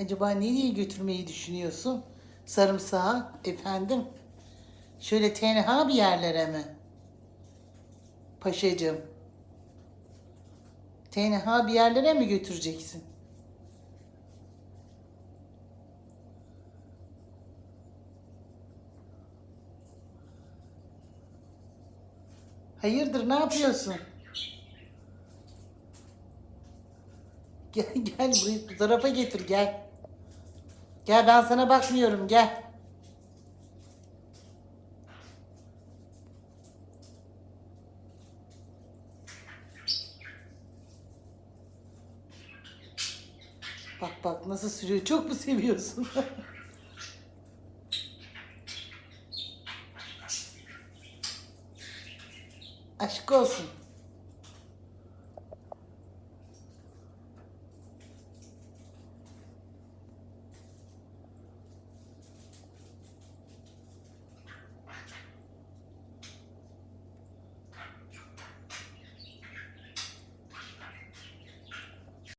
Acaba nereye götürmeyi düşünüyorsun? Sarımsağı efendim. Şöyle tenha bir yerlere mi? Paşacığım. Tenha bir yerlere mi götüreceksin? Hayırdır ne yapıyorsun? Gel gel bu tarafa getir gel. Gel ben sana bakmıyorum gel. Bak bak nasıl sürüyor. Çok mu seviyorsun? Aşk olsun.